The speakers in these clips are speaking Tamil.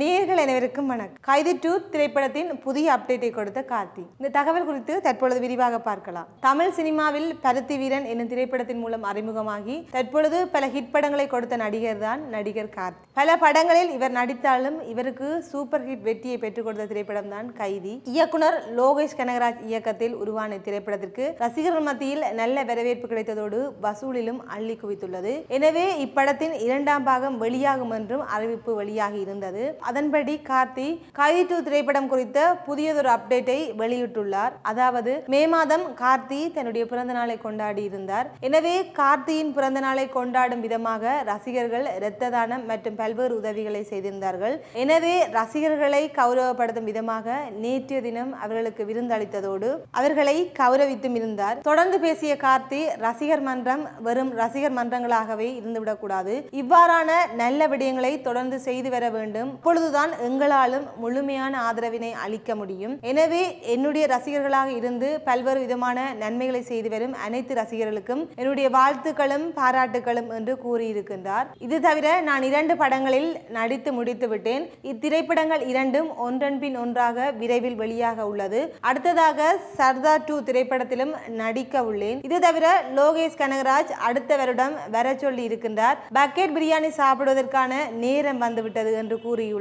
நேயர்கள் அனைவருக்கும் வணக்கம். கைதி டூ திரைப்படத்தின் புதிய அப்டேட்டை கொடுத்த கார்த்தி. இந்த தகவல் குறித்து தற்பொழுது விரிவாக பார்க்கலாம். தமிழ் சினிமாவில் பருத்தி வீரன் என்னும் திரைப்படத்தின் மூலம் அறிமுகமாகி தற்பொழுது பல ஹிட் படங்களை கொடுத்த நடிகர் தான் நடிகர் கார்த்தி. பல படங்களில் இவர் நடித்தாலும் இவருக்கு சூப்பர் ஹிட் வெற்றியை பெற்றுக் கொடுத்த திரைப்படம் தான் கைதி. இயக்குனர் லோகேஷ் கனகராஜ் இயக்கத்தில் உருவான இத்திரைப்படத்திற்கு ரசிகர்கள் மத்தியில் நல்ல வரவேற்பு கிடைத்ததோடு வசூலிலும் அள்ளி குவித்துள்ளது. எனவே இப்படத்தின் இரண்டாம் பாகம் வெளியாகும் என்றும் அறிவிப்பு வெளியாகி இருந்தது. அதன்படி கார்த்தி கைதி டூ திரைப்படம் குறித்த புதியதொரு அப்டேட்டை வெளியிட்டுள்ளார். அதாவது மே மாதம் கார்த்தி தன்னுடைய பிறந்த நாளை கொண்டாடி இருந்தார் எனவே கார்த்தியின் பிறந்த நாளை கொண்டாடும் விதமாக ரசிகர்கள் இரத்த தானம் மற்றும் பல்வேறு உதவிகளை செய்திருந்தார்கள். எனவே ரசிகர்களை கௌரவப்படுத்தும் விதமாக நேற்றைய தினம் அவர்களுக்கு விருந்தளித்ததோடு அவர்களை கௌரவித்தும் இருந்தார். தொடர்ந்து பேசிய கார்த்தி ரசிகர் மன்றம் வெறும் ரசிகர் மன்றங்களாகவே இருந்துவிடக்கூடாது. இவ்வாறான நல்ல விடயங்களை தொடர்ந்து செய்து வர வேண்டும். அப்பொழுதுதான் எங்களாலும் முழுமையான ஆதரவினை அளிக்க முடியும். எனவே என்னுடைய ரசிகர்களாக இருந்து பல்வேறு விதமான நன்மைகளை செய்து வரும் அனைத்து ரசிகர்களுக்கும் என்னுடைய வாழ்த்துக்களும் பாராட்டுகளும் என்று கூறியிருக்கின்றார். இது தவிர நான் இரண்டு படங்களில் நடித்து முடித்து விட்டேன். இத்திரைப்படங்கள் இரண்டும் ஒன்றன் பின் ஒன்றாக விரைவில் வெளியாக உள்ளது. அடுத்ததாக சர்தார் டூ திரைப்படத்திலும் நடிக்க உள்ளேன். இது தவிர லோகேஷ் கனகராஜ் அடுத்த வருடம் வர சொல்லி இருக்கின்றார். பக்கெட் பிரியாணி சாப்பிடுவதற்கான நேரம் வந்துவிட்டது என்று கூறியுள்ளார்.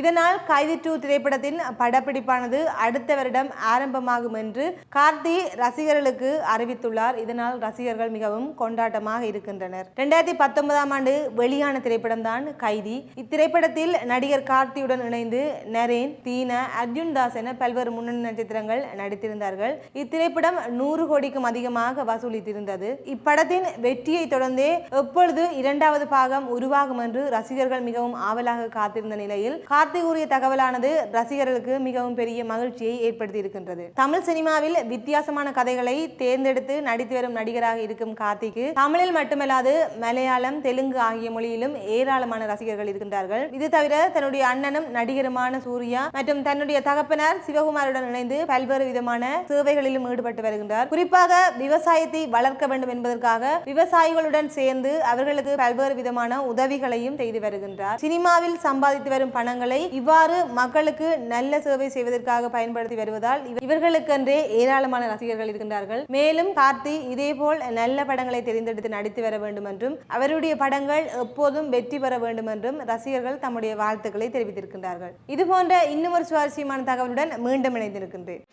இதனால் கைதி டூ திரைப்படத்தின் படப்பிடிப்பானது அடுத்த வருடம் ஆரம்பமாகும் என்று கார்த்தி ரசிகர்களுக்கு அறிவித்துள்ளார். இதனால் ரசிகர்கள் மிகவும் கொண்டாட்டமாக இருக்கின்றனர். இரண்டாயிரத்தி பத்தொன்பதாம் ஆண்டு வெளியான திரைப்படம் தான் கைதி. இத்திரைப்படத்தில் நடிகர் கார்த்தியுடன் இணைந்து நரேன் தீனா அர்ஜுன் தாஸ் என பல்வேறு முன்னணி நட்சத்திரங்கள் நடித்திருந்தார்கள். இத்திரைப்படம் நூறு கோடிக்கும் அதிகமாக வசூலித்திருந்தது. இப்படத்தின் வெற்றியை தொடர்ந்தே எப்பொழுது இரண்டாவது பாகம் உருவாகும் என்று ரசிகர்கள் மிகவும் ஆவலாக காத்திருந்த நிலையில் கார்த்திக் கூறிய தகவலானது ரசிகர்களுக்கு மிகவும் பெரிய மகிழ்ச்சியை ஏற்படுத்தி இருக்கின்றது தமிழ் சினிமாவில் வித்தியாசமான கதைகளை தேர்ந்தெடுத்து நடித்து வரும் நடிகராக இருக்கும் கார்த்திக்கு தமிழில் மட்டுமல்லாது மலையாளம் தெலுங்கு ஆகிய மொழியிலும் ஏராளமான ரசிகர்கள் இருக்கின்றார்கள். இது தவிர தன்னுடைய அண்ணனும் நடிகருமான சூர்யா மற்றும் தன்னுடைய தகப்பனார் சிவகுமாருடன் இணைந்து பல்வேறு விதமான சேவைகளிலும் ஈடுபட்டு வருகின்றார். குறிப்பாக விவசாயத்தை வளர்க்க வேண்டும் என்பதற்காக விவசாயிகளுடன் சேர்ந்து அவர்களுக்கு பல்வேறு விதமான உதவிகளையும் செய்து வருகின்றார். சினிமாவில் சம்பாதித்து வரும் பணங்களை இவ்வாறு மக்களுக்கு நல்ல சேவை செய்வதற்காக பயன்படுத்தி வருவதால் இவர்களுக்கென்றே ஏராளமான ரசிகர்கள் இருக்கின்றார்கள். மேலும் கார்த்தி இதேபோல் நல்ல படங்களை தெரிந்தெடுத்து நடித்து வர வேண்டும் என்றும் அவருடைய படங்கள் எப்போதும் வெற்றி பெற வேண்டும் என்றும் ரசிகர்கள் தம்முடைய வாழ்த்துக்களை தெரிவித்திருக்கின்றார்கள். இது போன்ற இன்னும் ஒரு சுவாரஸ்யமான தகவலுடன் மீண்டும் இணைந்திருக்கின்றேன்.